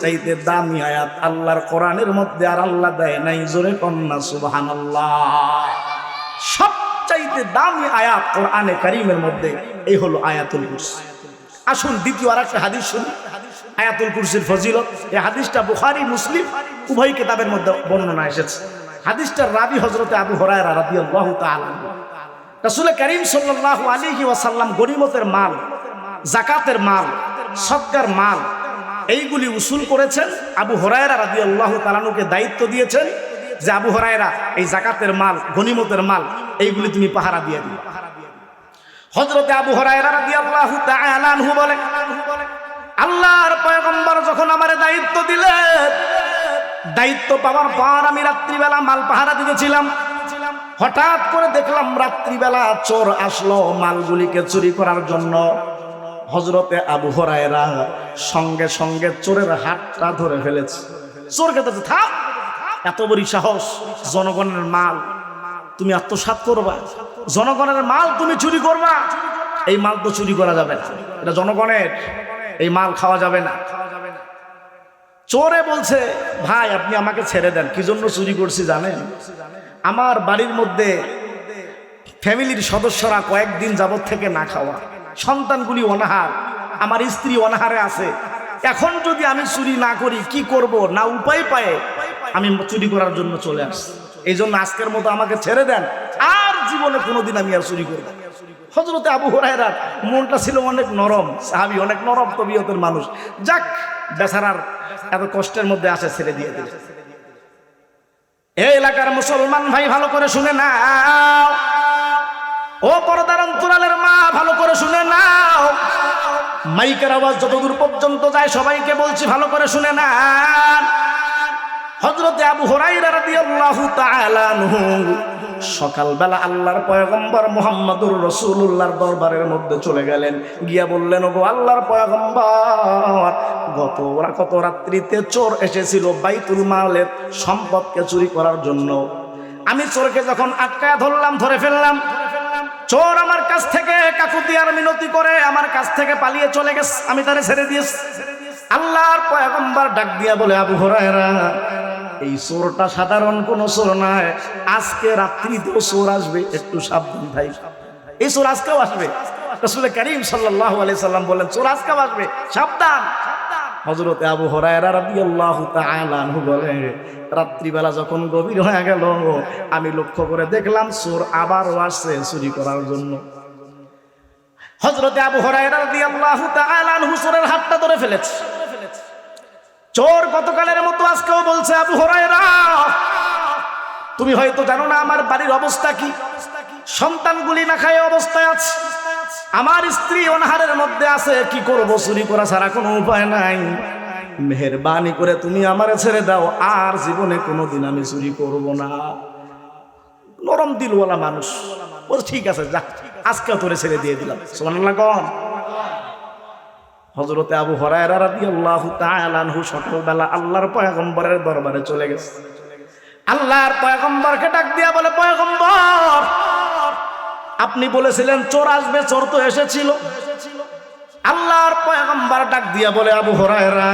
চাইতে দামি আয়াত আল্লাহর কোরআনের মধ্যে আর আল্লাহ দেয় নাই, জোরে কন্যা সুবহানাল্লাহ। সব চাইতে দামি আয়াত কোরআনে মধ্যে এই হলো আয়াতুল কুরসি। আসুন দ্বিতীয় আর একটা হাদিস শুনি। আয়াতুল কুরসির ফজিলত এই হাদিসটা বুখারী, মুসলিম, উভয় কিতাবের মধ্যে বর্ণনা এসেছে। হাদিসটার রাবি হজরতে আবু হরায়রা রাদিয়াল্লাহু তাআলা রাসূল করিম সাল্লাল্লাহু আলাইহি ওয়াসাল্লাম গনিমতের মাল জাকাতের মাল সদকার মাল এইগুলি উসুল করেছেন আবু হরায়রা রাদিয়াল্লাহু তাআলাকে দায়িত্ব দিয়েছেন যে আবু হরায়রা এই জাকাতের মাল, গনিমতের মাল, এইগুলি তুমি পাহারা দিয়ে দিও। হজরতে আবু হরায়রা রাদিয়াল্লাহু তাআলা আনহু বলে আল্লাহর পয়গম্বর যখন আমার দায়িত্ব দিলেন, দায়িত্ব পাওয়ার পর আমি রাত্রিবেলা মাল পাহারা দিতেছিলাম হঠাৎ করে দেখলাম রাত্রিবেলা চোর আসলো মালগুলিকে চুরি করার জন্য। হজরতে আবু হরায়রা সঙ্গে সঙ্গে চোরের হাতটা ধরে ফেলেছে। চোর খেতে থাক এত বড় সাহস, জনগণের মাল, তুমি আত্মসাৎ করবা। জনগণের মাল তুমি চুরি করবা। এই মাল তো চুরি করা যাবে না। এটা জনগণের। এই মাল খাওয়া যাবে না। চোরে বলছে, ভাই, আপনি আমাকে ছেড়ে দেন। কি জন্য চুরি করছি জানেন? আমার বাড়ির মধ্যে ফ্যামিলির সদস্যরা কয়েকদিন যাবত থেকে না খাওয়া। সন্তানগুলি অনাহার, আমার স্ত্রী অনাহারে আছে। এখন যদি আমি চুরি না করি, কি করব? না উপায় পায়ে, আমি চুরি করার জন্য চলে আসছি। এই জন্য আজকের মতো আমাকে ছেড়ে দেন। আর জীবনে কোনোদিন আমি আর চুরি করব হজরতে আবু হরাইরা মনটা ছিল অনেক নরম, সাহাবি অনেক নরম, তবিয়তের মানুষ। যাক, বেচারার এত কষ্টের মধ্যে আসে, ছেড়ে দিয়ে দিলে। এই এলাকার মুসলমান ভাই, ভালো করে শুনে নাও। ও পর্দার অন্তরালের মা, ভালো করে শুনে নাও। মাইকের আওয়াজ যতদূর পর্যন্ত যায়, সবাইকে বলছি ভালো করে শুনে না হজরতে আবু হরাইরা রাদিয়াল্লাহু তাআলা আনহু, সকালবেলা আল্লাহর পয়গম্বর মুহাম্মদুর রসুল্লাহর দরবারের মধ্যে চলে গেলেন। গিয়া বললেন, ওগো আল্লাহর পয়গম্বর, গত কত রাত্রিতে চোর এসেছিল বাইতুল মালের সম্পদকে চুরি করার জন্য। আমি চোরকে যখন আটকায় ধরলাম, ধরে ফেললাম চোর আমার কাছ থেকে কাকুতি আর মিনতি করে আমার কাছ থেকে পালিয়ে চলে গেছে। আমি তারে ছেড়ে দিয়েছি। আল্লাহর পয়গম্বর ডাক দিয়া বলে, আবু হরায়রা, এই চোরটা সাধারণ কোনো চোর নয়। আজকে রাত্রিতেও চোর আসবে, একটু সাবধান ভাই। এই চোর আজকেও আসবে। রসুল করিম সাল্লাহ আলি সাল্লাম বললেন, চোর আজকেও আসবে, সাবধান। হজরতে আবু হরায়রা রাদিয়াল্লাহু তাআলা আনহু বলে, রাত্রিবেলা যখন গভীর হয়ে গেল, আমি লক্ষ্য করে দেখলাম চোর আবারও আসছে চুরি করার জন্য। হজরতে আবু হরায়রা রাদিয়াল্লাহু তাআলা আনহু চোরের হাতটা ধরে ফেলেছে। চোর, গতকালের মতো আজকেও বলছে আবু হরায়রা, তুমি হয়তো জানো না আমার বাড়ির অবস্থা কি? সন্তানগুলি না খায় অবস্থায় আছে। আমার স্ত্রী অনাহারের মধ্যে আছে, কি করব? চুরি করা ছাড়া কোনো উপায় নাই। মেহরবানি করে তুমি আমারে ছেড়ে দাও, আর জীবনে কোনোদিন আমি চুরি করব না। নরম দিলওয়ালা মানুষ। ও ঠিক আছে, যা আজকে তোরে ছেড়ে দিয়ে দিলাম। সোমান্লা কম হজরতে আবু হরায়রা রাদিয়াল্লাহু তাআলা আনহু সকালবেলা আল্লাহর পয়গম্বরের দরবারে চলে গেছে। আল্লাহর পয়গম্বরকে ডাক দিয়া বলে, পয়গম্বর আপনি বলেছিলেন, চোর আসবে, চোর তো এসেছিল। আল্লাহর পয়গম্বর ডাক দিয়া বলে, আবু হরায়রা,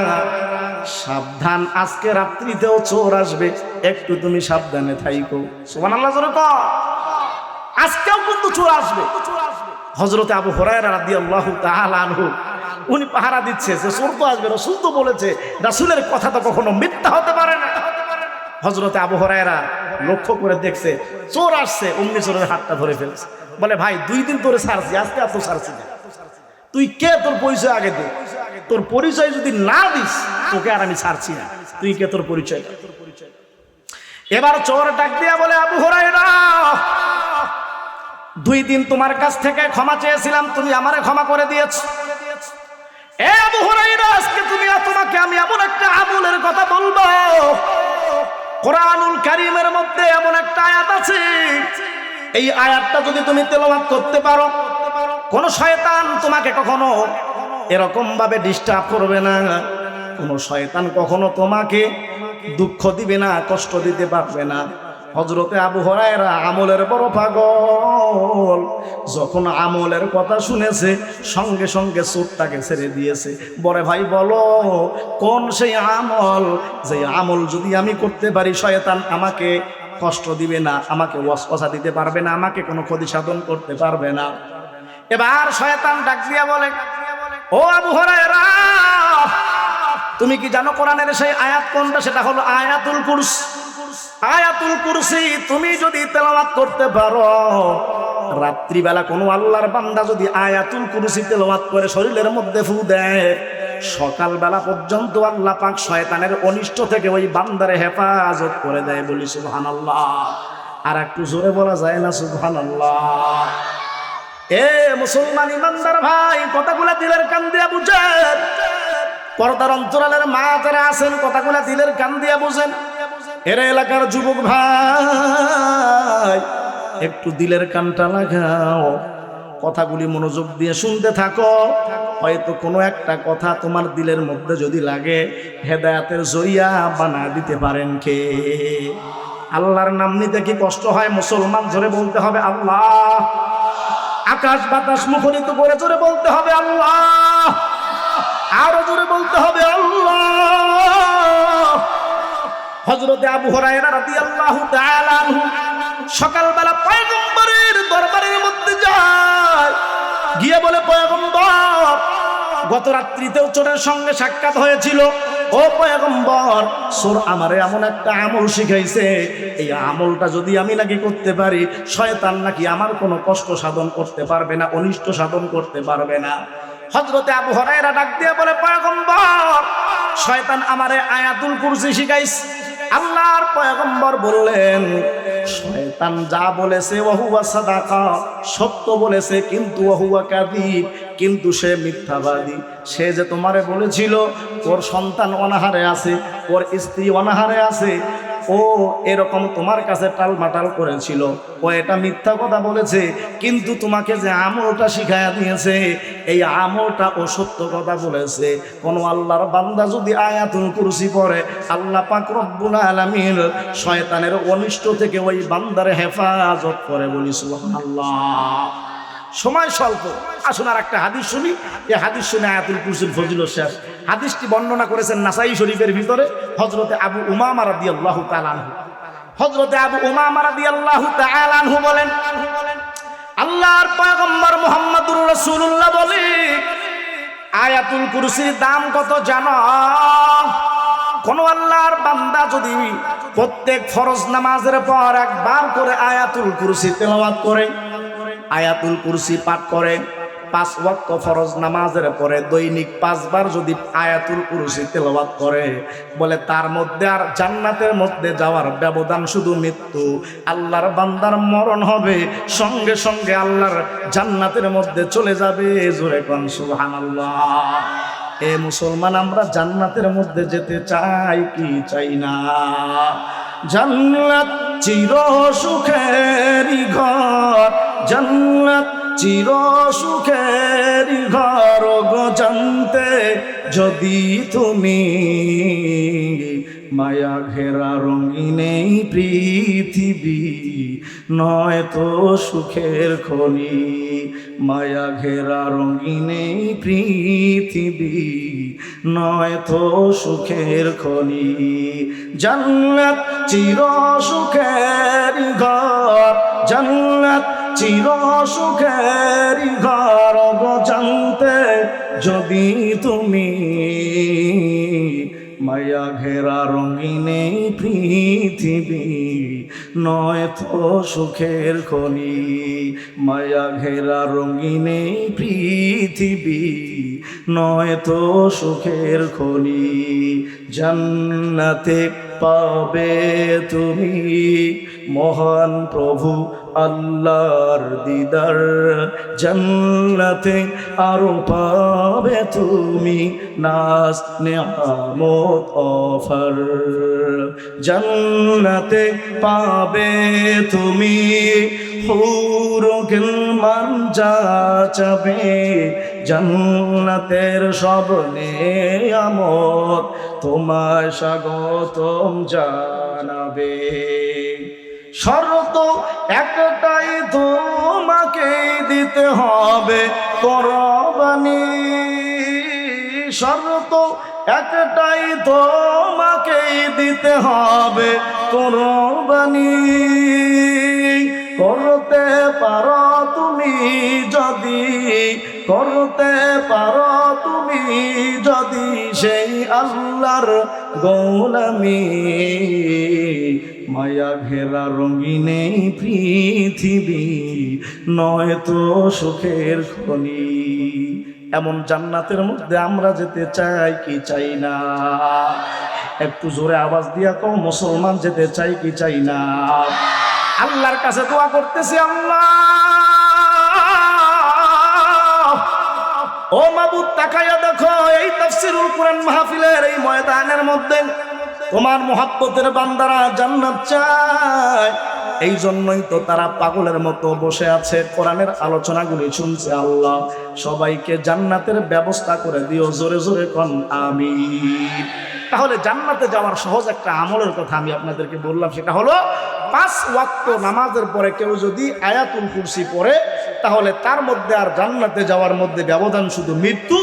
সাবধান, আজকে রাত্রিতেও চোর আসবে, একটু তুমি সাবধানে থাইকো। জোরে কর আজকেও কিন্তু চোর আসবে। হজরতে আবু হরায়রা রাদিয়াল্লাহু তাআলা আনহু, উনি পাহারা দিচ্ছে যে, চোর তো আসবে, রসুল তো বলেছে, রাসূলের কথা তো কখনো মিথ্যা হতে পারে না। হজরতে আবু হরায়রা লক্ষ্য করে দেখছে, চোর আসছে। অমনি চোরের হাতটা ধরে ফেলছে। বলে, ভাই, দুই দিন তোরে সারছি আজকে এত সারছি না। তুই কে তোর পরিচয় আগে দে? তোর পরিচয় যদি না দিস, তোকে আর আমি ছাড়ছি না। তুই কে তোর পরিচয়। এবার চোর ডাক দিয়া বলে, আবু হরাইরা দুই দিন তোমার কাছ থেকে ক্ষমা চেয়েছিলাম, তুমি আমারে ক্ষমা করে দিয়েছ। এ আবু হরাইরা আজকে তুমি তোমাকে আমি এমন একটা আমলের কথা বলব। কোরআনুল কারিমের মধ্যে এমন একটা আয়াত আছে এই আয়াতটা যদি তুমি তেলাওয়াত করতে পারো, কোন শয়তান তোমাকে কখনো এরকম ভাবে ডিস্টার্ব করবে না। কোন শয়তান কখনো তোমাকে দুঃখ দিবে না, কষ্ট দিতে পারবে না। হজরতে আবু হরায়রা আমলের বড় পাগল। যখন আমলের কথা শুনেছে, সঙ্গে সঙ্গে সুরটাকে ছেড়ে দিয়েছে। বড় ভাই, বলো, কোন সেই আমল? যে আমল যদি আমি করতে পারি, শয়তান আমাকে কষ্ট দিবে না, আমাকে ওয়াসওয়াসা দিতে পারবে না, আমাকে কোনো ক্ষতি সাধন করতে পারবে না। এবার শয়তান ডাক দিয়া বলে, ও আবু তুমি কি জানো কোরআনের সেই আয়াত কোনটা? সেটা হলো আয়াতুল কুরস। আয়াতুল কুরসি, তুমি যদি তেলাওয়াত করতে পারো, রাত্রিবেলা কোনো আল্লাহর বান্দা যদি আয়াতুল কুরসি তেলাওয়াত করে শরীরের মধ্যে ফু দেয় সকালবেলা পর্যন্ত আল্লাহ পাক শয়তানের অনিষ্ট থেকে ওই বান্দারে হেফাজত করে দেয় বলি সুবহানাল্লাহ। আর একটু জোরে বলা যায় না সুবহানাল্লাহ। এ মুসলমান ইমানদার ভাই, কথাগুলা দিলের কান দিয়া বুঝেন। পর্দার অন্তরালের মা যারা আছেন, কথাগুলা দিলের কান দিয়া বুঝেন। এর এলাকার যুবক ভাই, একটু দিলের কানটা লাগাও। কথাগুলি মনোযোগ দিয়ে শুনতে থাকো। হয়তো কোনো একটা কথা তোমার দিলের মধ্যে যদি লাগে, হেদায়াতের জরিয়া বানা দিতে পারেন কে? আল্লাহর নাম নিতে কি কষ্ট হয়? মুসলমান জোরে বলতে হবে আল্লাহ। আকাশ বাতাস মুখরিত করে জোরে বলতে হবে আল্লাহ। আরও জোরে বলতে হবে আল্লাহ। হজরতে আবু হরায়রা রাদিয়াল্লাহু তাআলা আনহু সকালবেলা পয়গম্বরের দরবারের মধ্যে যায়। গিয়ে বলে, পয়গম্বর গত রাত্রিতেও চোরের সঙ্গে সাক্ষাৎ হয়েছিল। ও পয়গম্বর, সোর আমারে এমন একটা আমল শিখাইছে। এই আমলটা যদি আমি নাকি করতে পারি, শয়তান নাকি আমার কোনো কষ্ট সাধন করতে পারবে না, অনিষ্ট সাধন করতে পারবে না। হজরতে আবু হরাইরা ডাক দিয়ে বলে, পয়গম্বর, শয়তান আমারে আয়াতুল কুরসি শিখাইস আল্লাহর পয়গম্বর বললেন, শয়তান যা বলেছে ওহুয়া সাদাকা, সত্য বলেছে কিন্তু ওহুয়া কাদিব কিন্তু সে মিথ্যাবাদী। সে যে তোমারে বলেছিল, ওর সন্তান অনাহারে আছে, ওর স্ত্রী অনাহারে আছে ও, এরকম তোমার কাছে টালমাটাল করেছিল। ও, এটা মিথ্যা কথা বলেছে, কিন্তু তোমাকে যে আমলটা শিখাইয়া দিয়েছে, এই আমলটা ও সত্য কথা বলেছে। কোন আল্লাহর বান্দা যদি আয়াতুল কুরসি পড়ে, আল্লাহ পাক রব্বুল আলামিন শয়তানের অনিষ্ট থেকে ওই বান্দারে হেফাজত করে বলি, সুবহানাল্লাহ। সময় স্বল্প। আসুন আর একটা হাদিস শুনি। এই হাদিস শুনে আয়াতুল কুরসির ফজিল শেষ। হাদিসটি বর্ণনা করেছেন নাসাই শরীফের ভিতরে হজরতে আবু উমামা রাদিয়াল্লাহু তাআলা আনহু। হজরতে আবু উমামা রাদিয়াল্লাহু তাআলা আনহু বলেন, আল্লাহর পয়গম্বর মুহাম্মদুর রাসূলুল্লাহ বলে, আয়াতুল কুরসির দাম কত জানো? কোন আল্লাহর বান্দা যদি প্রত্যেক ফরজ নামাজের পর একবার করে আয়াতুল কুরসি তেলাওয়াত করে আয়াতুল কুরসি পাঠ করে, পাঁচ ওয়াক্ত ফরজ নামাজের পরে দৈনিক পাঁচবার যদি আয়াতুল কুরসি তেলাওয়াত করে, বলে তার মধ্যে আর জান্নাতের মধ্যে যাওয়ার ব্যবধান শুধু মৃত্যু। আল্লাহর বান্দার মরণ হবে, সঙ্গে সঙ্গে আল্লাহর জান্নাতের মধ্যে চলে যাবে। জোরে কন এ মুসলমান, আমরা জান্নাতের মধ্যে যেতে চাই কি চাই না? জান্নাত চির সুখেরই ঘর জান্নাত চির সুখের ঘর জানতে যদি তুমি মায়া ঘেরা রঙিন পৃথিবী, নয় তো সুখের খনি। মায়া ঘেরা রঙিন পৃথিবী, নয় তো সুখের খনি। জান্নাত চির সুখের ঘর, জান্নাত চির সুখের ঘর। জানতে যদি তুমি মায়া ঘেরা রঙিন পৃথিবী, নয় তো সুখের খনি। মায়া ঘেরা রঙিন পৃথিবী, নয় তো সুখের খনি। জান্নাতে পাবে তুমি মহান প্রভু আল্লাহর দিদার। জান্নাতে আরও পাবে তুমি নাস নেয়ামত, অফার। জান্নাতে পাবে তুমি হুরুকিল মান যা চাবে। জান্নাতের সব নেয়ামত তোমায় স্বাগতম জানাবে। শরত একটাই তোমাকে দিতে হবে করবানি। শরত একটাই তোমাকে দিতে হবে করবানি। করতে পারো তুমি যদি করতে পারো তুমি যদি সেই আল্লাহর গৌলামি। মায়া ঘেরা রঙিনে পৃথিবী, নয় তো সুখের খনি। এমন জান্নাতের মধ্যে আমরা যেতে চাই কি চাই না? একটু জোরে আওয়াজ দিয়া কও, মুসলমান যেতে চাই কি চাই না? আল্লাহর কাছে দোয়া করতেছি আল্লাহ। ও মাবুদ, তাকাইয়া দেখো, এই তাফসিরুল কোরআন মাহফিলের এই ময়দানের মধ্যে তোমার মোহাব্বতের বান্দারা জান্নাত চায়। এই জন্যই তো তারা পাগলের মতো বসে আছে। কোরআনের আলোচনাগুলি শুনছে আল্লাহ। সবাইকে জান্নাতের ব্যবস্থা করে দিও, জোরে জোরে কন আমি তাহলে জান্নাতে যাওয়ার সহজ একটা আমলের কথা আমি আপনাদেরকে বললাম, সেটা হলো পাঁচ ওয়াক্ত নামাজের পরে কেউ যদি আয়াতুল কুরসি পড়ে তাহলে তার মধ্যে আর জান্নাতে যাওয়ার মধ্যে ব্যবধান শুধু মৃত্যু,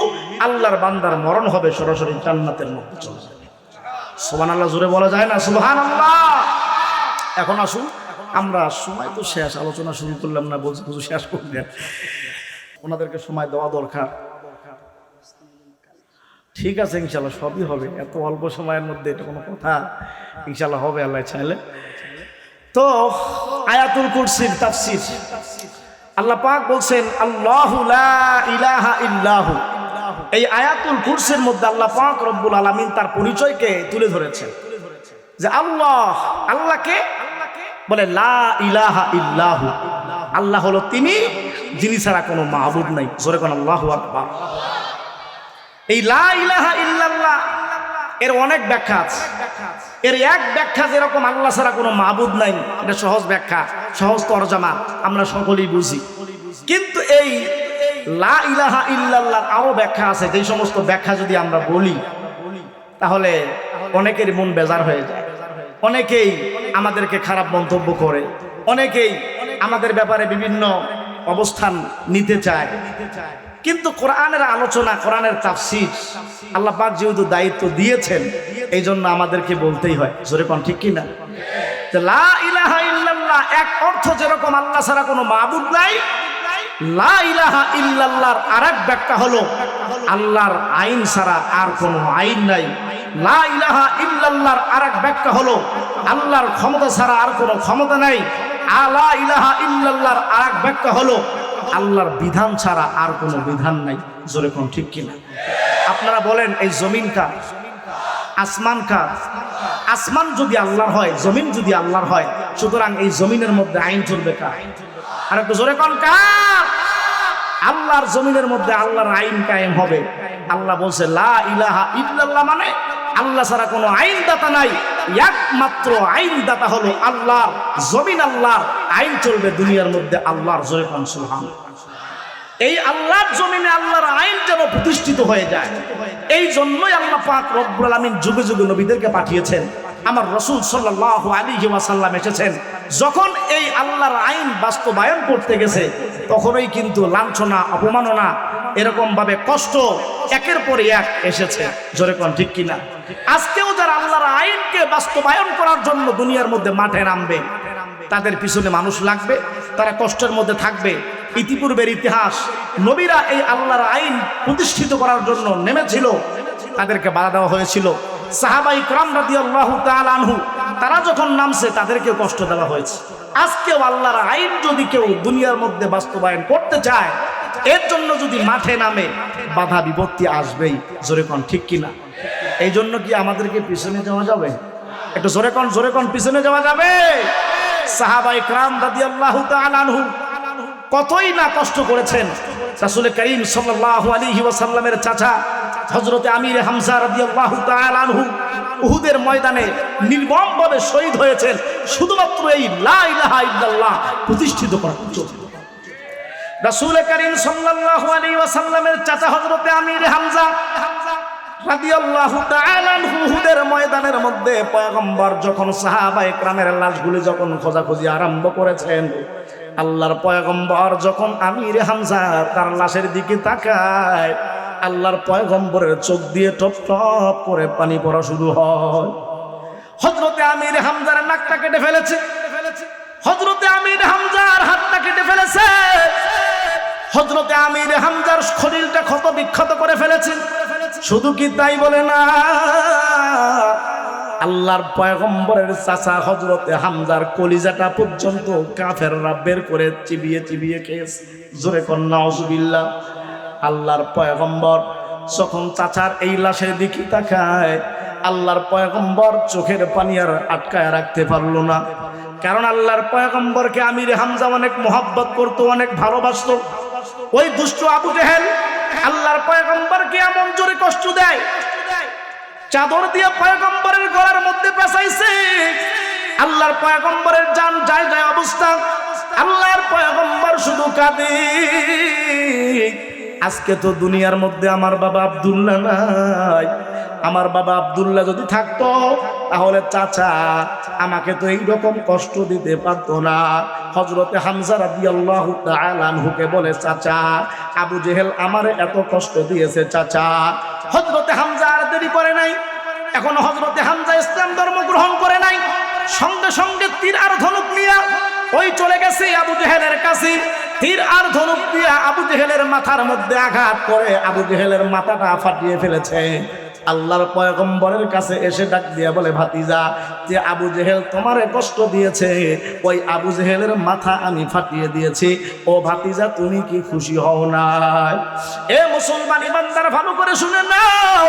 আল্লাহর বান্দার মরণ হবে সরাসরি জান্নাতের মধ্যে চলে যাবে। সোহান আল্লাহ জোরে বলা যায় না? সুবহান আল্লাহ এখন আসুন, আমরা সময় তো শেষ, আলোচনা শুরু করলাম না, বলছি বুঝু শেষ করলেন ওনাদেরকে সময় দেওয়া দরকার। ঠিক আছে ইনশাল্লাহ সবই হবে। এত অল্প সময়ের মধ্যে এটা কোনো কথা। ইনশাল্লাহ হবে, আল্লাহ চাইলে। তো আয়াতুল কুরসির তাফসির। আল্লাহ পাক বলছেন, আল্লাহু ইলাহা ইল্লাহু। এই আয়াতুল কুরসির মধ্যে আল্লাহ পাক রব্বুল আলামিন তার পরিচয়কে তুলে ধরেছেন। যে আল্লাহ, আল্লাহকে বলে লা ইলাহা ইল্লাহু। আল্লাহ হলো তিনি, যিনি ছাড়া কোনো মাহবুব নাই। জোরে কোন আল্লাহু আকবার। এই লা ইলাহা ইল্লাল্লাহ এর অনেক ব্যাখ্যা আছে। এর এক ব্যাখ্যা যেরকম আল্লাহ ছাড়া কোনো মাহবুদ নাই, এটা সহজ ব্যাখ্যা, সহজ তরজামা, আমরা সকলেই বুঝি। কিন্তু এই লা ইলাহা ইল্লাল্লাহর আরও ব্যাখ্যা আছে, যেই সমস্ত ব্যাখ্যা যদি আমরা বলি, তাহলে অনেকের মন বেজার হয়ে যায়। অনেকেই আমাদেরকে খারাপ মন্তব্য করে, অনেকেই আমাদের ব্যাপারে বিভিন্ন অবস্থান নিতে চায়। কিন্তু কোরআনের আলোচনা, কোরআনের তাফসির আল্লাহ পাক যেহেতু দায়িত্ব দিয়েছেন এই জন্য আমাদেরকে বলতেই হয়। জোরে কোন, ঠিক কিনা? লা ইলাহা ইল্লাল্লাহ, এক অর্থ যেরকম আল্লাহ ছাড়া কোনো মাবুদ নাই, লা ইলাহা ইল্লাল্লাহর আরেক ব্যাখ্যা হলো, আল্লাহর আইন ছাড়া আর কোনো আইন নাই। লা ইলাহা ইল্লাল্লাহর আরেক ব্যাখ্যা হলো, আল্লাহর ক্ষমতা ছাড়া আর কোনো ক্ষমতা নাই। আলা ইলাহা ইল্লাল্লাহর আরেক ব্যাখ্যা হলো আল্লাহর বিধান ছাড়া আর কোনো বিধান নাই। জোরে কোন ঠিক কিনা? আপনারা বলেন, এই জমিন কার? আসমান কার? আসমান যদি আল্লাহর হয়, জমিন যদি আল্লাহর হয়, সুতরাং এই জমিনের মধ্যে আইন চলবে কার? আর একটু জোরে কোন কার? আল্লাহর জমিনের মধ্যে আল্লাহর আইন কায়েম হবে। আল্লাহ বলছে, লা ইলাহা ইল্লাল্লাহ মানে আল্লাহ ছাড়া কোনো আইনদাতা নাই। একমাত্র আইনদাতা হলো আল্লাহ জমিন আল্লাহ আইন চলবে দুনিয়ার মধ্যে আল্লাহর জয় কোন সুবহান এই আল্লাহর জমিনে আল্লাহর আইন যেন প্রতিষ্ঠিত হয়ে যায়, এই জন্যই আল্লাহ পাক রব্বুল আলামিন যুগে যুগে নবীদেরকে পাঠিয়েছেন। আমার রসুল সাল্লাল্লাহু আলাইহি ওয়াসাল্লাম এসেছেন। যখন এই আল্লাহর আইন বাস্তবায়ন করতে গেছে, তখনই কিন্তু লাঞ্ছনা, অপমাননা এরকম ভাবে কষ্ট একের পর এক এসেছে। জোরে কোন ঠিক কিনা? আজকেও যারা আল্লাহর আইনকে বাস্তবায়ন করার জন্য দুনিয়ার মধ্যে মাঠে নামবে, তাদের পিছনে মানুষ লাগবে, তারা কষ্টের মধ্যে থাকবে। ইতিপূর্বের ইতিহাস, নবীরা এই আল্লাহর আইন প্রতিষ্ঠিত করার জন্য নেমেছিল, তাদেরকে বাধা দেওয়া হয়েছিল। সাহাবাই ক্রাম রাদি আল্লাহ আনহু, তারা যখন নামছে, তাদেরকে কষ্ট দেওয়া হয়েছে। আজকেও আল্লাহর আইন যদি কেউ দুনিয়ার মধ্যে বাস্তবায়ন করতে চায়, এর জন্য যদি মাঠে নামে, বাধা বিপত্তি আসবেই। জোরে কন, ঠিক কিনা? এই জন্য কি আমাদেরকে পিছনে যাওয়া যাবে? একটু জোরে কন জোরে কন, পিছনে যাওয়া যাবে? সাহাবাই ক্রাম রাদি আল্লাহ আনহু কতই না কষ্ট করেছেন। রাসুল করিম সাল্লাল্লাহু আলাইহি ওয়াসাল্লামের চাচা হযরতে আমির হামজা রাদিয়াল্লাহু তাআলা আনহু উহুদের ময়দানে নির্মমভাবে শহীদ হয়েছেন। শুধুমাত্র এই লা ইলাহা ইল্লাল্লাহ প্রতিষ্ঠিত করার জন্য। রাসূল করিম সাল্লাল্লাহু আলাইহি ওয়াসাল্লামের চাচা হযরতে আমির হামজা রাদিয়াল্লাহু তাআলা উহুদের ময়দানের মধ্যে পয়গম্বর যখন সাহাবা একরামের লাশগুলি যখন খোঁজাখুঁজি আরম্ভ করেছেন আল্লাহর পয়গম্বর যখন আমির হামজা তার লাশের দিকে তাকায়, আল্লাহর পয়গম্বরের চোখ দিয়ে টপ টপ করে পানি পড়া শুরু হয়। হজরতে আমির হামজার নাকটা কেটে ফেলেছে। হজরতে আমির হামজার হাতটা কেটে ফেলেছে। হজরতে আমির হামজার শরীরটা ক্ষত বিক্ষত করে ফেলেছে। শুধু কি তাই বলে না? আল্লাহর পয়গম্বরের চাচা হজরতে হামজার কলিজাটা পর্যন্ত কাফেররা বের করে চিবিয়ে চিবিয়ে খেয়েছে। জোরে কন্যা অজুবিল্লা আল্লাহর পয়গম্বর যখন চাচার এই লাশের দিকে তাকায়, আল্লাহর পয়গম্বর চোখের পানি আর আটকায় রাখতে পারল না। কারণ আল্লাহর পয়গম্বরকে আমির হামজা অনেক মোহাব্বত করতো, অনেক ভালোবাসতো। ওই দুষ্ট আবু জেহেল আল্লাহর পয়গম্বরকে এমন জোরে কষ্ট দেয় চাদর দিয়ে পয়গম্বরের গলার মধ্যে পেঁচাইছে। আল্লাহর পয়গম্বরের যান যায় যায় অবস্থা। আল্লাহর পয়গম্বর শুধু কাঁদে। আজকে তো দুনিয়ার মধ্যে আমার বাবা আব্দুল্লাহ নাই। আমার বাবা আব্দুল্লাহ যদি থাকতো, তাহলে চাচা আমাকে তো এইরকম কষ্ট দিতে পারতো না। হজরতে হামজা রাদি আল্লাহ আনহুকে বলে, চাচা, আবু জেহেল আমারে এত কষ্ট দিয়েছে, চাচা। হজরতে হামজা দেরি করে নাই, এখন হজরতে হামজা ইসলাম ধর্ম গ্রহণ করে নাই, সঙ্গে সঙ্গে তীর আর ধনুক নিয়ে ওই চলে গেছে আবু জেহেলের কাছে। তীর আর ধনুক দিয়ে আবু জেহেলের মাথার মধ্যে আঘাত করে আবু জেহেলের মাথাটা ফাটিয়ে ফেলেছে। আল্লাহর পয়গম্বরের কাছে এসে ডাক দিয়া বলে, ভাতিজা, যে আবু জেহেল তোমারে কষ্ট দিয়েছে, ওই আবু জেহেলের মাথা আমি ফাটিয়ে দিয়েছি। ও ভাতিজা, তুমি কি খুশি হও না এ মুসলমান ইমানদার, ভালো করে শুনে নাও।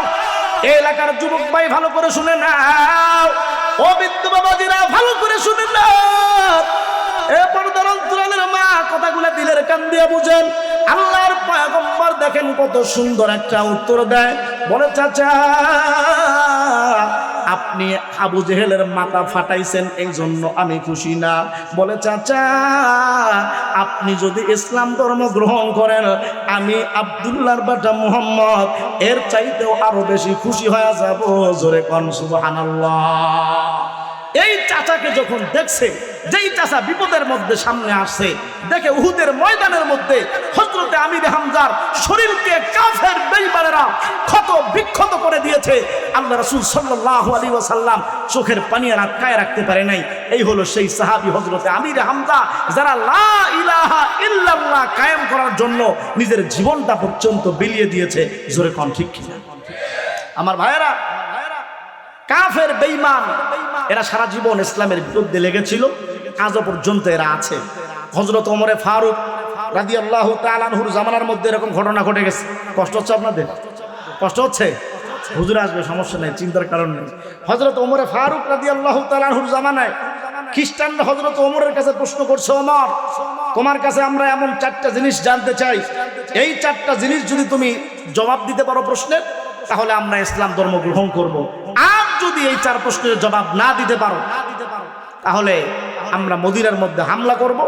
এ এলাকার যুবক ভাই, ভালো করে শুনে না ও বিদ্যু বাবাজিরা, ভালো করে শুনে না কথাগুলো বুঝেন। আল্লাহর দেখেন কত সুন্দর একটা উত্তর দেয়। বলে, চাচা আপনি আবু জেহেলের মাথা ফাটাইছেন এই জন্য আমি খুশি না। বলে, চাচা, আপনি যদি ইসলাম ধর্ম গ্রহণ করেন, আমি আবদুল্লার বাটা মুহাম্মদ, এর চাইতেও আরও বেশি খুশি হয়ে যাব। জোরে কন, সুবহানাল্লাহ। এই চাচাকে যখন দেখছে, যেই চাচা বিপদের মধ্যে সামনে আসছে, দেখে উহুদের ময়দানের মধ্যে হজরতে আমির হামজার শরীরকে কাফের বেইমানেরা ক্ষত বিক্ষত করে দিয়েছে। আল্লাহ রাসূল সাল্লাল্লাহু আলাইহি ওয়াসাল্লাম চোখের পানি আর আটকায় রাখতে পারে নাই। এই হলো সেই সাহাবি হজরতে আমির হামজা, যারা লা ইলাহা ইল্লাল্লাহ কায়েম করার জন্য নিজের জীবনটা পর্যন্ত বিলিয়ে দিয়েছে। জোরে কন ঠিক কিনা? আমার ভাইয়েরা কাফের বেইমান এরা সারা জীবন ইসলামের বিরুদ্ধে লেগেছিল, আজও পর্যন্ত এরা আছে। হজরত ওমরে ফারুক রাদি আল্লাহ তালানহুর জামানার মধ্যে এরকম ঘটনা ঘটে গেছে। কষ্ট হচ্ছে আপনাদের? কষ্ট হচ্ছে? হুজুর আসবে, সমস্যা নেই, চিন্তার কারণ নেই। হজরত ওমরে ফারুক রাদি আল্লাহ তালানহুর জামানায় খ্রিস্টানরা হজরত ওমরের কাছে প্রশ্ন করছে, ওমর, তোমার কাছে আমরা এমন চারটা জিনিস জানতে চাই। এই চারটা জিনিস যদি তুমি জবাব দিতে পারো প্রশ্নের, তাহলে আমরা ইসলাম ধর্ম গ্রহণ করব। আর যদি এই চার প্রশ্নের জবাব না দিতে পারো, তাহলে আমরা মদিনার মধ্যে হামলা করব।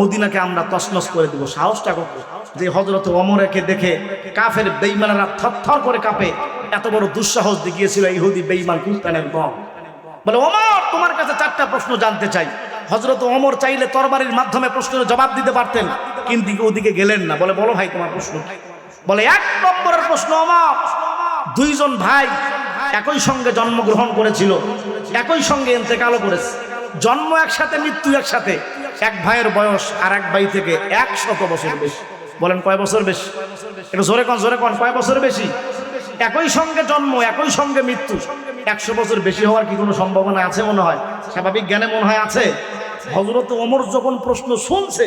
মদিনাকে আমরা তসনস করে দিব, সাহসটা কত যে হজরত অমরেকে দেখে কাফের বেইমানেরা থরথর করে কাঁপে, এত বড় দুঃসাহস দেখিয়েছিল ইহুদি বেইমান খ্রিস্টানের দল বলে অমর তোমার কাছে চারটা প্রশ্ন জানতে চাই। হজরত অমর চাইলে তরবারির মাধ্যমে প্রশ্নের জবাব দিতে পারতেন, কিন্তু ওদিকে গেলেন না। বলে, বলো ভাই, তোমার প্রশ্ন বলে, এক নম্বরের প্রশ্ন অমর দুইজন ভাই একই সঙ্গে জন্মগ্রহণ করেছিল, একই সঙ্গে এতেকালও করেছে। জন্ম একসাথে, মৃত্যু একসাথে। এক ভাইয়ের বয়স আর এক ভাই থেকে একশত বছর বেশি। বলেন কয় বছর বেশি? একটু জোরে কন জোরে কন, কয় বছর বেশি? একই সঙ্গে জন্ম, একই সঙ্গে মৃত্যু। একশো বছর বেশি হওয়ার কি কোনো সম্ভাবনা আছে মনে হয়? স্বাভাবিক জ্ঞানে মনে হয় আছে। হজরত অমর যখন প্রশ্ন শুনছে,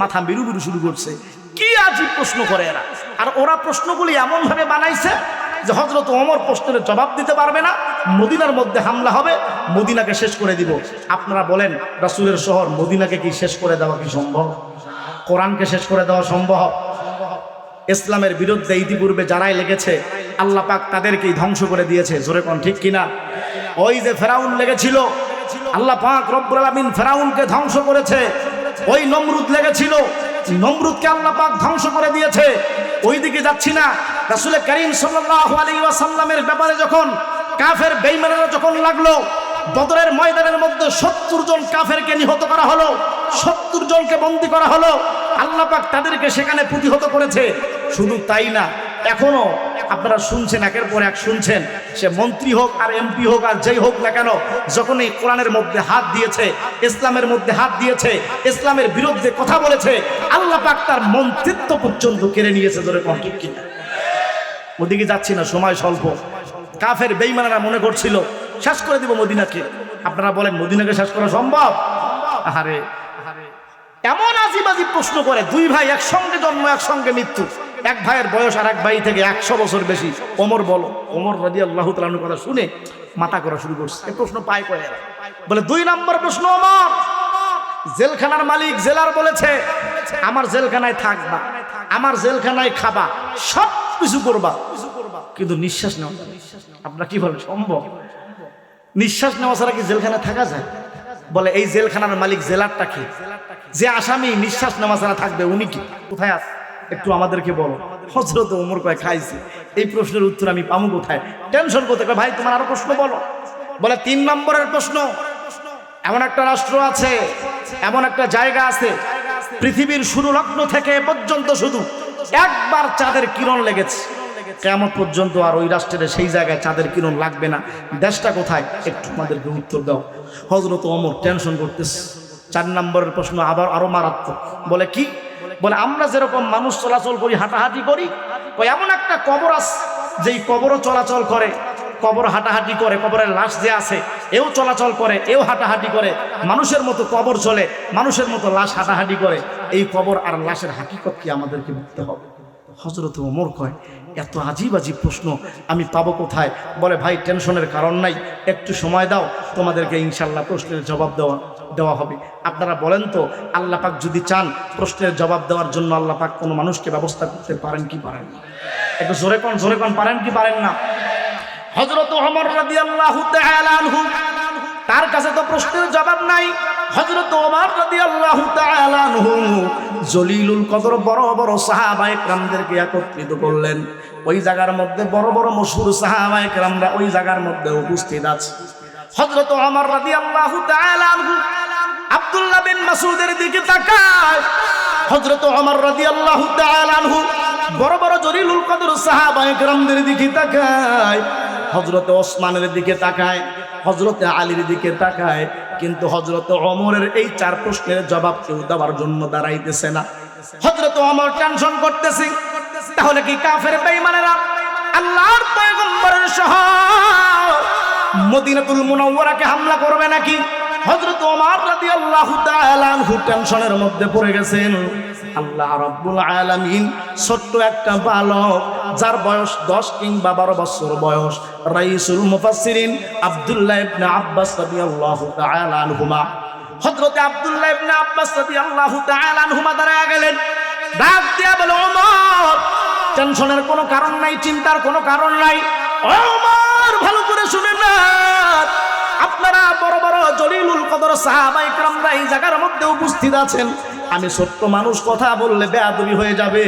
মাথা বিরু বিরু শুরু করছে, কি আজীব প্রশ্ন করে এরা? আর ওরা প্রশ্নগুলি এমন ভাবে বানাইছে যে হজরত অমর প্রশ্নের জবাব দিতে পারবে না, মদিনার মধ্যে হামলা হবে, মদিনাকে শেষ করে দিব। আপনারা বলেন, রাসুলের শহর মদিনাকে কি শেষ করে দেওয়া কি সম্ভব? কোরআনকে শেষ করে দেওয়া সম্ভব? ইসলামের বিরুদ্ধে ইতিপূর্বে যারাই লেগেছে, আল্লাহ পাক তাদেরকেই ধ্বংস করে দিয়েছে। জোরে কোন ঠিক কিনা? ওই যে ফেরাউন লেগেছিল, আল্লাহ পাক রব্বুল আলামিন ফেরাউনকে ধ্বংস করেছে। ওই নমরুদ লেগেছিল, নমরুদকে আল্লাহ পাক ধ্বংস করে দিয়েছে। ওই দিকে যাচ্ছি না। রাসুল করিম সাল্লামের ব্যাপারে যখন কাফের বেইমানেরা যখন লাগল, বদরের ময়দানের মধ্যে সত্তর জন কাফেরকে নিহত করা হলো, সত্তর জনকে বন্দি করা হলো আল্লাপাক তাদেরকে সেখানে প্রতিহত করেছে। শুধু তাই না, এখনও আপনারা শুনছেন, একের পর এক শুনছেন। সে মন্ত্রী হোক আর এমপি হোক আর যেই হোক না কেন যখন এই কোরআনের মধ্যে হাত দিয়েছে, ইসলামের মধ্যে হাত দিয়েছে, ইসলামের বিরুদ্ধে কথা বলেছে, আল্লাহ পাক তার মন্ত্রিত্ব পর্যন্ত কেড়ে নিয়েছে ধরে কোন ঠিক কিনা। ওদিকে যাচ্ছি না, সময় স্বল্প। কাফের বেইমানেরা মনে করছিল, শেষ করে দিব মদিনাকে। আপনারা বলেন, মদিনাকে শেষ করা সম্ভব? আরে এমন আজিবাজি প্রশ্ন করে, দুই ভাই একসঙ্গে জন্ম, একসঙ্গে মৃত্যু। এক ভাইয়ের বয়স আর এক ভাই থেকে একশো বছর বেশি। ওমর বলো। ওমর রাজি আল্লাহ কথা শুনে মাথা করা শুরু করছে। প্রশ্ন পায় কয় এরা? বলে, দুই নম্বর প্রশ্ন ওমর জেলখানার মালিক জেলার বলেছে, আমার জেলখানায় থাকবা, আমার জেলখানায় খাবা, সব কিছু করবা। কিন্তু নিঃশ্বাস নেওয়া। আপনারা কি বলেন, সম্ভব? নিঃশ্বাস নেওয়া ছাড়া কি জেলখানায় থাকা যায়? বলে, এই জেলখানার মালিক জেলারটা কি? যে আসামি নিঃশ্বাস নেওয়া ছাড়া থাকবে, উনি কি? কোথায় আছে? একটু আমাদেরকে বলো। হজরত ওমর কয়, খাইছি। এই প্রশ্নের উত্তর আমি পাবো কোথায়? টেনশন করতে কয়, ভাই, তোমার আরও প্রশ্ন বলো। বলে, তিন নম্বরের প্রশ্ন। এমন একটা রাষ্ট্র আছে, এমন একটা জায়গা আছে, পৃথিবীর শুরু লগ্ন থেকে পর্যন্ত শুধু একবার চাঁদের কিরণ লেগেছে। কেমন পর্যন্ত আর ওই রাষ্ট্রের সেই জায়গায় চাঁদের কিরণ লাগবে না। দেশটা কোথায়? একটু আমাদেরকে উত্তর দাও। হজরত অমর টেনশন করতেছে। চার নম্বরের প্রশ্ন আবার আরও মারাত্মক। বলে, কি? বলে, আমরা যেরকম মানুষ চলাচল করি, হাঁটাহাঁটি করি ওই এমন একটা কবর আছে যেই কবরও চলাচল করে, কবর হাঁটাহাঁটি করে, কবরের লাশ যে আছে, এও চলাচল করে, এও হাঁটাহাঁটি করে, মানুষের মতো কবর চলে, মানুষের মতো লাশ হাঁটাহাঁটি করে, এই কবর আর লাশের হাকিকত কি আমাদেরকে বুঝতে হবে? হজরত ওমর কয়, এত আজিব আজিব প্রশ্ন, আমি পাবো কোথায়? বলে, ভাই টেনশনের কারণ নাই, একটু সময় দাও, তোমাদেরকে ইনশাল্লাহ প্রশ্নের জবাব দেওয়া দেওয়া হবে। আপনারা বলেন তো, আল্লাহ পাক যদি চান প্রশ্নের জবাব দেওয়ার জন্য আল্লাহ পাক কোনো মানুষকে ব্যবস্থা করতে পারেন কি পারেন না? একটু জোরে কন জোরে কন, পারেন কি পারেন না? হজরত তার কাছে তো প্রশ্নের জবাব নাই। হজরত ওমর রাদিয়াল্লাহু তাআলা আনহু জলিলুল কদর বড় বড় সাহাবা একরামদেরকে একত্রিত করলেন। ওই জায়গার মধ্যে বড় বড় মশহুর সাহাবা একরামরা ওই জায়গার মধ্যে উপস্থিত আছে। হজরত ওমর রাদিয়াল্লাহু তাআলা আনহু, আব্দুল্লাহ বিন মাসউদের দিকে তাকায়। হজরত ওমর রাদিয়াল্লাহু তাআলা আনহু বড় বড় জলিলুল কদর সাহাবা একরামদের দিকে তাকায়। হজরত ওসমানের দিকে তাকায় হজরতে আলীর দিকে তাকায়। কিন্তু হজরত অমরের এই চার প্রশ্নের জবাব কেউ দেওয়ার জন্য দাঁড়াইতেছে না। হজরত অমর টেনশন করতেছে, তাহলে কি কাফের বেঈমানেরা আল্লাহর পয়গম্বরের শহর মদিনাতুল মুনাওয়ারাকে হামলা করবে নাকি? হযরত ওমর রাদিয়াল্লাহু তাআলা আনহু টেনশনের মধ্যে পড়ে গেছেন। আল্লাহ রাব্বুল আলামিন ছোট্ট একটা বালক, যার বয়স 10 কিংবা 12 বছর বয়স, রাইসুল মুফাসসিরিন আব্দুল্লাহ ইবনে আব্বাস রাদিয়াল্লাহু তাআলা আনহুমা। হযরত আব্দুল্লাহ ইবনে আব্বাস রাদিয়াল্লাহু তাআলা আনহুমা দাঁড়ায় গেলেন। ডাক দিয়া বলে, ওমর! টেনশনের কোনো কারণ নাই, চিন্তার কোনো কারণ নাই। ওমর! করে শুনেন না। আপনারা বড় বড় জলিলুল কদর সাহাবা ইকরামরা এই জায়গার মধ্যে উপস্থিত আছেন। আমি ছোট্ট মানুষ, কথা বললে বেয়াদবি হয়ে যাবে।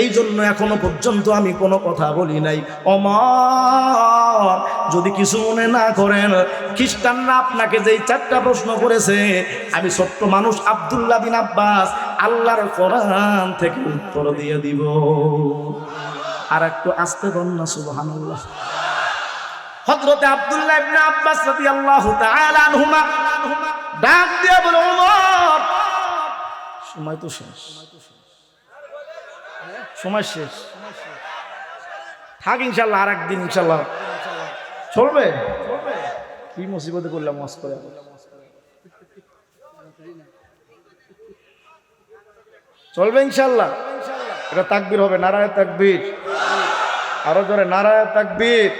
এই জন্য এখনও পর্যন্ত আমি কোনো কথা বলি নাই। অমর যদি কিছু মনে না করেন, খ্রিস্টানরা আপনাকে যেই চারটা প্রশ্ন করেছে, আমি ছোট্ট মানুষ আব্দুল্লাহ বিন আব্বাস আল্লাহর কোরআন থেকে উত্তর দিয়ে দিব। আর একটু আসতে বল না, সুবহানাল্লাহ। হযরতে আব্দুল্লাহ ইবনে আব্বাস রাদিয়াল্লাহু তাআলা আনহুমা ডাক দিয়ে বলে ওমর সময় তো শেষ। সময় শেষ। থাক ইনশাল্লাহ আর একদিন ইনশাল্লাহ। চলবে? কি মুসিবতে করলাম মাস করে? চলবে ইনশাল্লাহ। এটা তাকবীর হবে, নারায় তাকবীর। আরও জোরে, নারায় তাকবীর।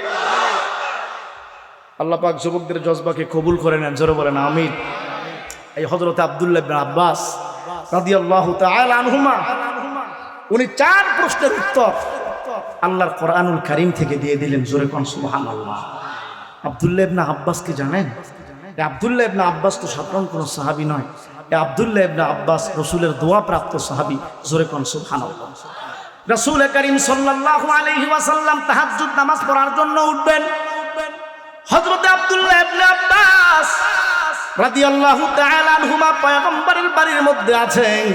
আল্লাহ পাক যুবকদের জজবাকে কবুল করে নেন, জোরে বলেন, আমিন। এই হজরত আব্দুল্লাহ আব্বাস উনি চার প্রশ্নের উত্তর আল্লাহর কোরআনুল কারিম থেকে দিয়ে দিলেন, জোরে কোন, সুবহানাল্লাহ। আব্দুল্লাহ ইবনে আব্বাসকে জানেন? আব্দুল্লাহ ইবনে আব্বাস তো সাধারণ কোনো সাহাবী নয়। এই আব্দুল্লাহ ইবনে আব্বাস রসুলের দোয়া প্রাপ্ত সাহাবী, জোরে কোন, সুবহানাল্লাহ। রাসূল করিম সাল্লাল্লাহু আলাইহি ওয়াসাল্লাম তাহাজ্জুদ নামাজ পড়ার জন্য উঠবেন। হযরতে আব্দুল্লাহ আব্বাস বাড়ির মধ্যে আছেন।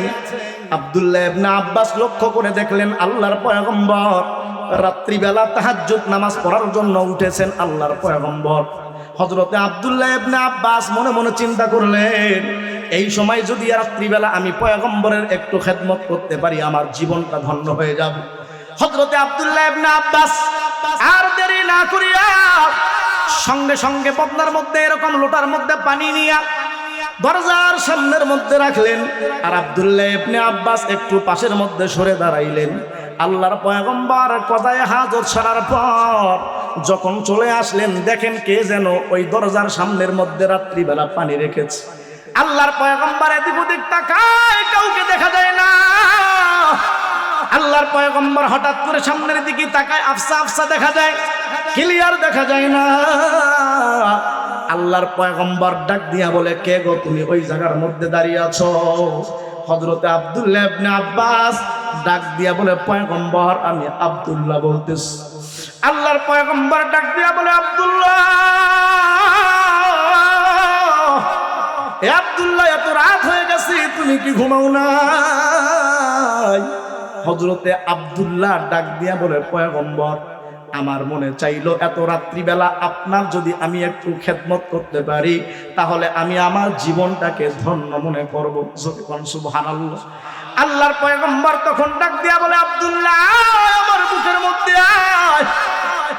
আব্বাস লক্ষ্য করে দেখলেন আল্লাহর রাত্রিবেলা নামাজ পড়ার জন্য উঠেছেন আল্লাহর হজরতে আব্বাস মনে মনে চিন্তা করলেন, এই সময় যদি রাত্রিবেলা আমি পয়গম্বরের একটু খেদমত করতে পারি, আমার জীবনটা ধন্য হয়ে যাবে। হজরতে আব্দুল্লাহ আব্বাস, আর দেরি না করিয়া সঙ্গে সঙ্গে পদ্মার মধ্যে এরকম লোটার মধ্যে পানি নিয়া দরজার সামনের মধ্যে রাখলেন। আর আব্দুল্লাহ ইবনে আব্বাস একটু পাশের মধ্যে সরে দাঁড়াইলেন। আল্লাহর পয়গম্বর কথায় হাজর ছাড়ার পর যখন চলে আসলেন, দেখেন কে যেন ওই দরজার সামনের মধ্যে রাত্রিবেলা পানি রেখেছে। আল্লাহর পয়গম্বর এদিক ওদিক তাকায়, কাউকে দেখা যায় না। আল্লাহর পয়গম্বর হঠাৎ করে সামনের দিকে তাকায়, আফসা আফসা দেখা যায় ক্লিয়ার দেখা যায় না। আল্লাহর পয়গম্বর ডাক দিয়া বলে, কে গো তুমি ওই জায়গার মধ্যে দাঁড়িয়ে আছো? হজরতে আব্দুল্লাহ ইবনে আব্বাস ডাক দিয়া বলে, পয়গম্বর, আমি আব্দুল্লাহ বলতেছি। আল্লাহর পয়গম্বর ডাক দিয়া বলে, আব্দুল্লাহ, এ আব্দুল্লাহ, এত রাত হয়ে গেছে, তুমি কি ঘুমাও না হজরতে আব্দুল্লাহ ডাক দিয়া বলে, পয়গম্বর, আমার মনে চাইলো এত রাত্রিবেলা আপনার যদি আমি একটু খেদমত করতে পারি, তাহলে আমি আমার জীবনটাকে ধন্য মনে করব। যদি কোন সুবহানাল্লাহ। আল্লাহর পয়গম্বর তখন ডাক দিয়া বলে, আব্দুল্লাহ, আমার বুকের মধ্যে আয়।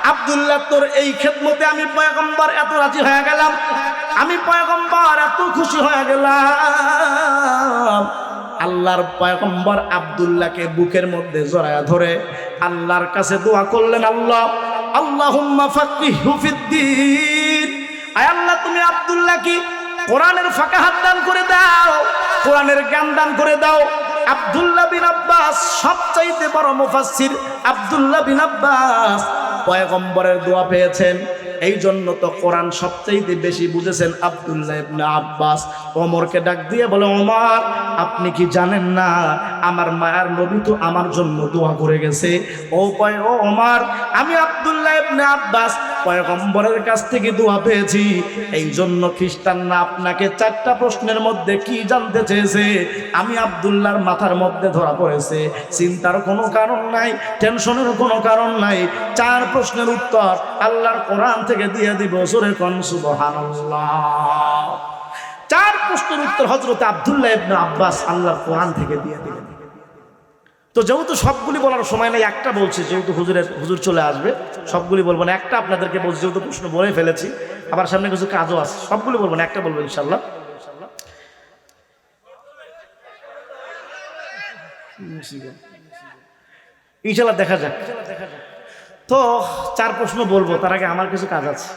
আব্দুল্লাহ, তোর এই খেদমতে আমি পয়গম্বর এত রাজি হয়ে গেলাম। আমি পয়গম্বর এত খুশি হয়ে গেলাম। আল্লাহর পয়গম্বর আব্দুল্লাহকে বুকের মধ্যে জড়ায়া ধরে, আল্লাহর কাছে দোয়া করলেন, আল্লাহ আয় আল্লাহ, তুমি আব্দুল্লাহ কি কোরআনের ফাঁকা হাত দান করে দাও, কোরআনের জ্ঞান দান করে দাও। আব্দুল্লাহ বিন আব্বাস সবচাইতে বড় মুফাসসির আব্দুল্লাহ বিন আব্বাস পয়গম্বরের দোয়া পেয়েছেন। এই জন্য তো কোরআন সবচাইতে বেশি বুঝেছেন আব্দুল্লাহ ইবনে আব্বাস। ওমরকে ডাক দিয়ে বলে, ওমর, আপনি কি জানেন না, আমার মায়ার নবী তো আমার জন্য দোয়া করে গেছে। ও পয় ও ওমর, আমি আব্দুল্লাহ ইবনে আব্বাস পয়গম্বরের কাছ থেকে দোয়া পেয়েছি। এই জন্য খ্রিস্টানরা আপনাকে চারটা প্রশ্নের মধ্যে কি জানতে চেয়েছে? আমি আব্দুল্লাহর মাথার মধ্যে ধরা পড়েছে। চিন্তার কোনো কারণ নাই, টেনশনের কোনো কারণ নাই। চার প্রশ্নের উত্তর আল্লাহর কোরআন থেকে দিয়ে দিব। সুরে কন চার প্রশ্নের উত্তর হজরত আব্দুল্লাহ ইবনে আব্বাস আল্লাহর কোরআন থেকে দিয়ে দিলেন। তো যেহেতু সবগুলি বলার সময় নেই, একটা বলছি, যেহেতু হুজুরের, হুজুর চলে আসবে, সবগুলি বলব না, একটা আপনাদেরকে বলছি, যেহেতু প্রশ্ন বলে ফেলেছি, আবার সামনে কিছু কাজও আছে, সবগুলি বলব না, একটা বলব ইনশাল্লাহ ইনশাল্লাহ দেখা যাক। তো চার প্রশ্ন বলব, তার আগে আমার কিছু কাজ আছে।